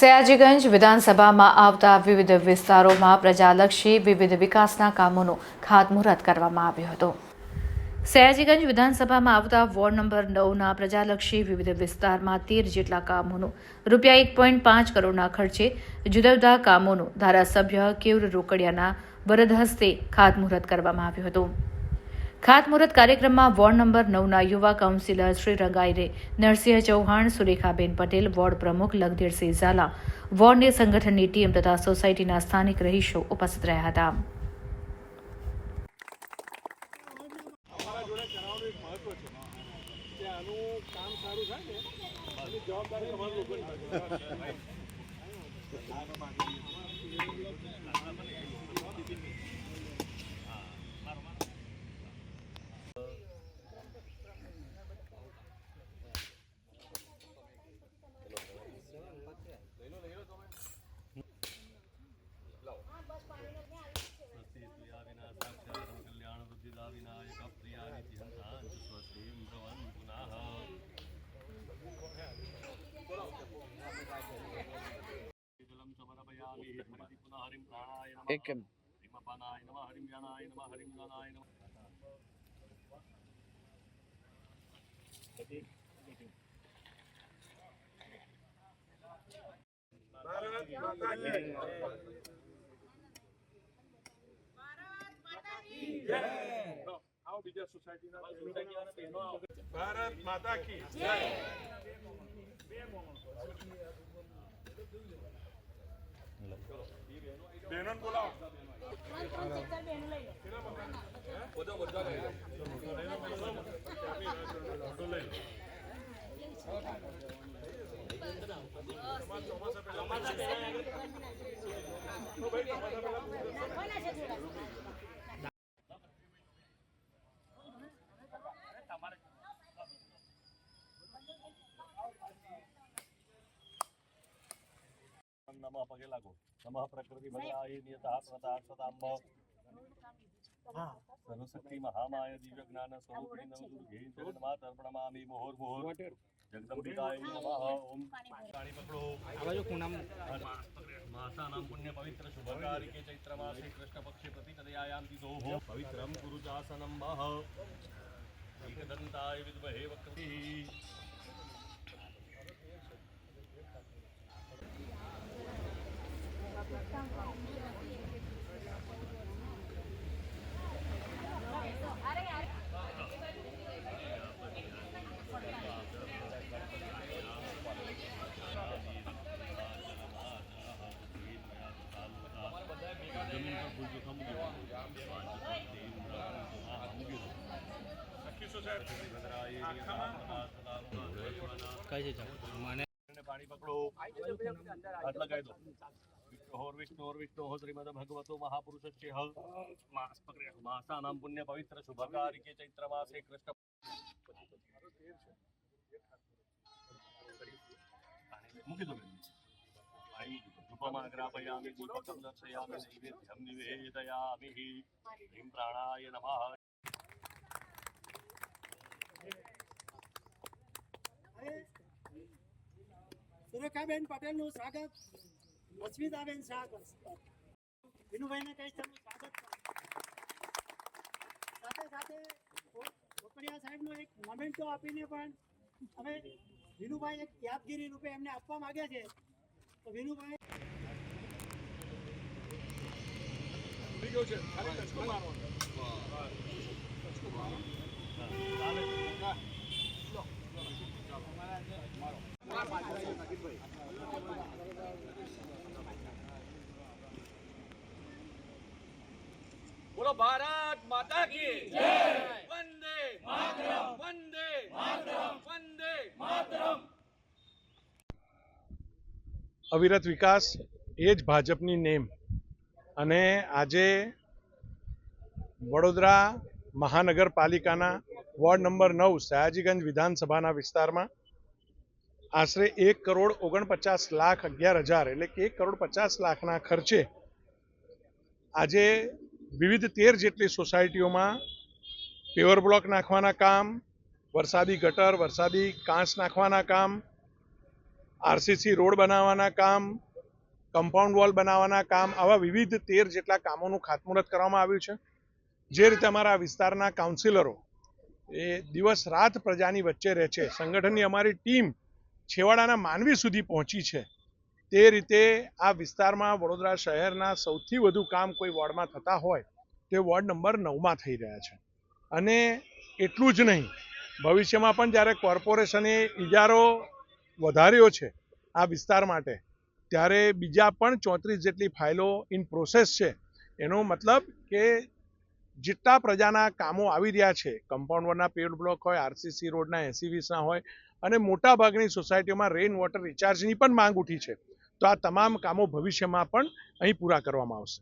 સયાજીગંજ વિધાનસભામાં આવતા વિવિધ વિસ્તારોમાં પ્રજાલક્ષી વિવિધ વિકાસના કામોનું ખાતમુહૂર્ત કરવામાં આવ્યું હતું. સયાજીગંજ વિધાનસભામાં આવતા વોર્ડ નંબર નવના પ્રજાલક્ષી વિવિધ વિસ્તારમાં તેર જેટલા કામોનું, રૂપિયા એક પોઈન્ટ પાંચ કરોડના ખર્ચે જુદા જુદા કામોનું ધારાસભ્ય કેવર રોકડિયાના વરદ હસ્તે ખાતમુહૂર્ત કરવામાં આવ્યું હતું. ખાતમુહૂર્ત કાર્યક્રમમાં વોર્ડ નંબર નવના યુવા કાઉન્સિલર શ્રી રંગાઈરે, નરસિંહ ચૌહાણ, સુરેખાબેન પટેલ, વોર્ડ પ્રમુખ લગધીરસિંહ ઝાલા, વોર્ડની સંગઠનની ટીમ તથા સોસાયટીના સ્થાનિક રહીશો ઉપસ્થિત રહ્યા હતા. અમારા જોડે કરાવવાનું એક મહત્વ છે કે આનું કામ સારું થાય ને એની જવાબદારી તમારા લોકોની છે. એક કેમ ભારત માતા કી જય. બે આવો બીજા સોસાયટીના બહેનો આવો. ભારત માતા કી બહેનોને બોલાવો નમઃ પગે લાગો નમઃ પ્રકૃતિ ભદ્રાય નિયતઃ પ્રતાક્ષતાંબ સર્વશક્તિ મહામાય દિવ્ય જ્ઞાન સ્વરૂપિણી નવ દુર્ગે જગન્માત અર્પણમામી મોહર મોહર જગદંબિકાય નમઃ ઓમ પાણી પકડો આવાજો કુનામ માસાનામ પુણ્ય પવિત્ર શુભકારિકે ચૈત્ર માસે કૃષ્ણ પક્ષે પ્રતિપદયાયામ તિથોઃ પવિત્રમ કુરુ ચાસનમ મહ એકદંતાય વિદ્મહે વક્રતિ કઈ છે મને પાણી પકડો હાથ લગાવી દો પ્રાણાય નમઃ સુરેખાબેન પટેલનું સ્વાગત. અસ્મિતાબેન સ્વાગત વિનુભાઈને કહીશ તેમનું સ્વાગત. સાથે સાથે કોકડિયા સાહેબનો એક મોમેન્ટો આપીને પણ અમે વિનુભાઈ એક યાદગીરી રૂપે એમને આપવા માંગે છે. તો વિનુભાઈ છે. બોલો ભારત માતા કી જય. વંદે માતરમ. વંદે માતરમ. વંદે માતરમ. અવિરત વિકાસ એ જ ભાજપની નેમ. અને આજે વડોદરા મહાનગરપાલિકાના વોર્ડ નંબર નવ સયાજીગંજ વિધાનસભાના વિસ્તારમાં આશરે એક કરોડ ઓગણપચાસ લાખ અગિયાર હજાર એટલે કે એક કરોડ પચાસ લાખના ખર્ચે આજે વિવિધ તેર જેટલી સોસાયટીઓમાં પેવર બ્લોક નાખવાના કામ, વરસાદી ગટર, વરસાદી કાંસ નાખવાના કામ, આરસીસી રોડ બનાવવાના કામ, કમ્પાઉન્ડ વોલ બનાવવાના કામ, આવા વિવિધ તેર જેટલા કામોનું ખાતમુહૂર્ત કરવામાં આવ્યું છે. જે રીતે અમારા વિસ્તારના કાઉન્સિલરો એ દિવસ રાત પ્રજાની વચ્ચે રહે છે. સંગઠનની અમારી ટીમ છેવાડાના માનવી સુધી પહોંચી છે. તે રીતે આ વિસ્તારમાં વડોદરા શહેરના સૌથી વધુ કામ કોઈ વોર્ડમાં થતા હોય, તે વોર્ડ નંબર નવમાં થઈ રહ્યા છે. અને એટલું જ નહીં, ભવિષ્યમાં પણ જ્યારે કોર્પોરેશને ઇજારો વધાર્યો છે આ વિસ્તાર માટે, ત્યારે બીજા પણ ચોત્રીસ જેટલી ફાઇલો ઇન પ્રોસેસ છે. એનો મતલબ કે જેટલા પ્રજાના કામો આવી રહ્યા છે કમ્પાઉન્ડરના પેડ બ્લોક હોય, આરસીસી રોડના એસી હોય, અને મોટાભાગની સોસાયટીઓમાં રેઇન વોટર રિચાર્જની પણ માંગ ઉઠી છે. તો આ તમામ કામો ભવિષ્યમાં પણ અહીં પૂરા કરવામાં આવશે.